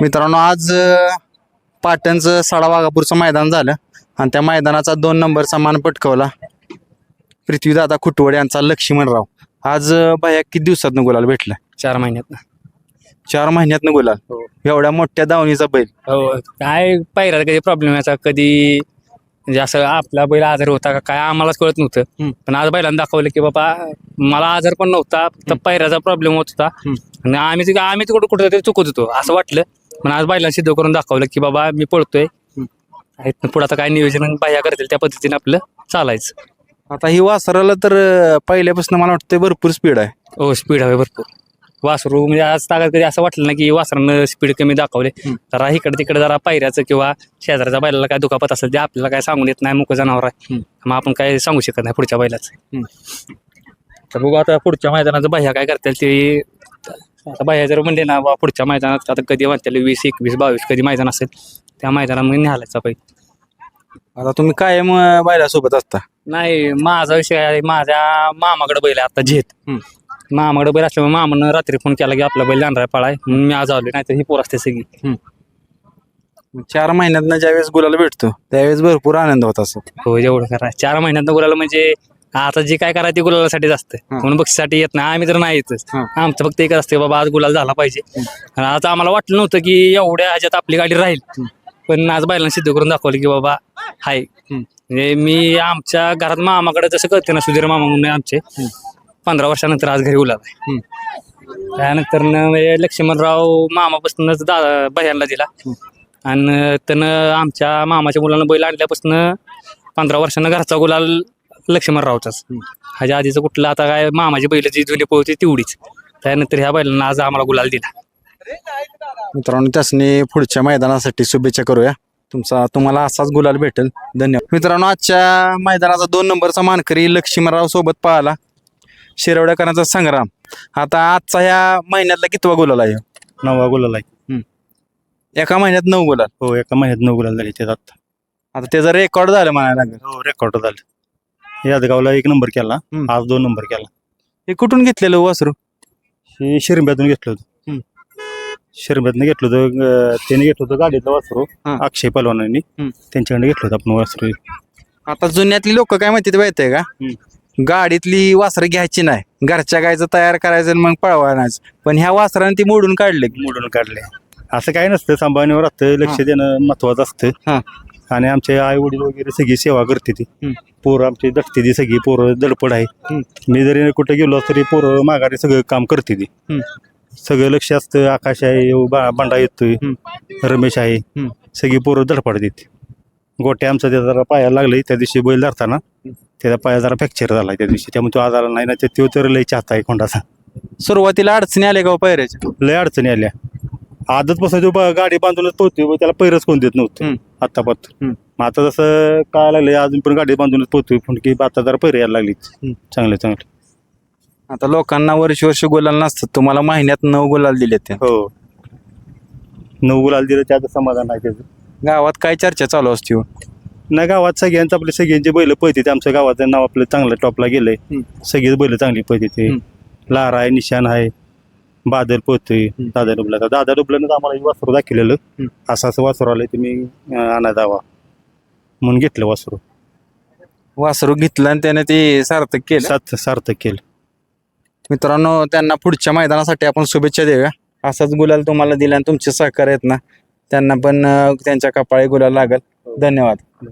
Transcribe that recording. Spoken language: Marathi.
मित्रांनो आज पाटणचं साडा वाघापूरचं मैदान झालं. आणि त्या मैदानाचा दोन नंबरचा मान पटकवला पृथ्वीदादा खुटवडे यांचा लक्ष्मणराव. आज भैया किती दिवसात गुलाल भेटला? चार महिन्यात चार महिन्यात गुलाल? हो. एवढ्या मोठ्या दावणीचा बैल. हो. काय पायऱ्यात कधी प्रॉब्लेम यायचा? कधी म्हणजे असं आपला बैल आजार होता का? काय आम्हालाच कळत नव्हतं. पण आज बैलांना दाखवलं की बाबा मला आजार पण नव्हता. फक्त पायऱ्याचा प्रॉब्लेम होत होता. आणि आम्ही आम्ही तिकडे कुठं तरी चुकत होतो. असं वाटलं. पण आज बैलांना सिद्ध करून दाखवलं की बाबा मी पळतोय. पुढे आता काय नियोजन बाह्या करतील त्या पद्धतीने आपलं चालायचं. आता ही वासराला तर अं, पहिल्यापासून मला वाटतं भरपूर स्पीड आहे. हो स्पीड हवे भरपूर. वासरू म्हणजे आज ताकद कधी असं वाटलं ना की वासरानं स्पीड कमी दाखवले. हम्म. जरा इकडे तिकडे जरा पायऱ्याचं किंवा शेजारच्या बैलाला काय दुखापत असेल ते आपल्याला काय सांगून येत नाही मुक जनावर आहे. हम्म. मग आपण काय सांगू शकत नाही पुढच्या बैलाचं. तर बघू आता पुढच्या मैदानाचं बाह्या काय करतील ते आता बाह्या जर म्हणले ना बा पुढच्या मैदानात आता कधी म्हणतील वीस एकवीस बावीस कधी मैदान असेल त्या मैदानामध्ये निघालायचा पाहिजे. आता तुम्ही कायम अं, बैलासोबत असता. नाही माझा विषय आहे माझ्या मामाकडे बैल आहे आता झेत. हम्म. मामाकडे बैल असल्यामुळे मामानं रात्री फोन केला की आपला बैल जाणार पळाय म्हणून मी आज आलो नाही तर ही पोर असते सगळी. चार महिन्यातनं ज्यावेळेस गुलाल भेटतो त्यावेळेस भरपूर आनंद होत असत हो एवढं करा चार महिन्यात गुलाला म्हणजे आता जे काय करायचं ते गुलालासाठीच असतं. म्हणून बक्षीसाठी येत नाही. आम्ही तर नाही येतच. आमचं फक्त एकच असते बाबा आज गुलाल झाला पाहिजे. आणि आज आम्हाला वाटलं नव्हतं की एवढ्या ह्याच्यात आपली गाडी राहील. पण आज बैलांना सिद्ध करून दाखवलं की बाबा हाय. म्हणजे मी आमच्या घरात मामाकडे जसं कळते ना सुधीर मामा म्हणून आमचे. पंधरा वर्षानंतर आज घरी उलाल आहे. त्यानंतर न म्हणजे लक्ष्मणराव मामापासूनच दा भयांना दिला. आणि त्यानं आमच्या मामाच्या मुलांना बैल आणल्यापासून पंधरा वर्षानं घरचा गुलाल लक्ष्मणरावचाच ह्याच्या आधीचं कुठलं आता काय मामाची बैल जी जुनी पळते तेवढीच. त्यानंतर ह्या बैलांना आज आम्हाला गुलाल दिला. मित्रांनो त्यासनी पुढच्या मैदानासाठी शुभेच्छा करूया. तुमचा तुम्हाला असाच गुलाल भेटेल. धन्यवाद. मित्रांनो आजच्या मैदानाचा दोन नंबरचा मानकरी लक्ष्मणराव सोबत पाहला. शिरवड्याकरांचा संग्राम. आता आजचा ह्या महिन्यातला कितवा गुलाल आहे? नवा गुलाल आहे. एका महिन्यात नऊ गुलाल. हो एका महिन्यात नऊ गुलाल झाले त्यात आता. आता त्याचा रेकॉर्ड झालं म्हणायला लागेल. हो रेकॉर्ड झालं. यादगावला एक नंबर केला. हम्म. आज दोन नंबर केला. हे कुठून घेतलेलं वासरू? हे शिरंब्यातून घेतलं होतं. हम्म. शिरंब्यातनं घेतलं होतं अं, त्याने घेतलं होतं गाडीतलं वासरू. हा. अक्षय पलवानांनी. हम्म. त्यांच्याकडे घेतलं होतं आपण वासरू. आता जुन्यातली लोक काय माहिती माहिती आहे का? गाडीतली वासरं घ्यायची नाही. घरच्या गायचं तयार करायचं आणि मग पळवायचं पण ह्या वासराने ती मोडून काढले. मोडून काढले. असं काही नसतं सांभाळण्यावर असतं लक्ष देणं महत्वाचं हा. आणि आमचे आई वडील वगैरे सगळी सेवा करते ती. पोरं आमची दटते ती सगळी पोरं दडपड आहे. मी जरी कुठे गेलो तरी पोरं माघारी सगळं काम करते ती. सगळं लक्ष असतं आकाश आहे बंडा येतोय. रमेश आहे. सगळी पोरं धडपड देते. गोटे आमचा त्या जरा पायाला लागले त्या दिवशी बैल धरताना त्याचा पाया जरा फ्रॅक्चर झाला त्या दिवशी. त्यामुळे तो आजार नाही ना ते तो तर लय चाहता आहे खोंडाचा सुरुवातीला अडचणी आल्या का हो पायऱ्याच्या? लय अडचणी आल्या. आदत पासून तो बा- गाडी बांधूनच पोहतोय व त्याला पैरच कोण देत नव्हतं. हम्म. मग आता जसं काय लागलंय अजून पण गाडी बांधूनच पोहतोय. पण की आता जरा पैर यायला लागली हम्म. चांगले चांगले. आता लोकांना वर्ष वर्ष गुलाल नसतात. तुम्हाला महिन्यात नऊ गुलाल दिले ते. हो. नऊ गुलाल दिलं त्याचं समाधान आहे त्याचं. गावात काय चर्चा चालू असते हो? नाही गावात सगळ्यांचं आपले सगळ्यांचे बैल पळते ते आमच्या गावाचं नाव आपलं चांगलं टॉपला गेलंय. सगळेच बैल चांगली पळते ते. हम्म. लारा आहे निशाण आहे. बादल पोहतोय दादा डुबला. दादा डुबल्यानं आम्हाला हे वासरू दाखवलेलं. असं असं वासरू आलंय तुम्ही अं, आणा दावा. म्हणून घेतलं वासरू. वासरू घेतलं आणि त्याने ते सार्थक केलं. सात सार्थक केलं. मित्रांनो त्यांना पुढच्या मैदानासाठी आपण शुभेच्छा देऊया. असाच गुलाल तुम्हाला दिला आणि तुमचे सहकार्य आहेत ना त्यांना पण अं, त्यांच्या कपाळी गुलाल लागल. धन्यवाद.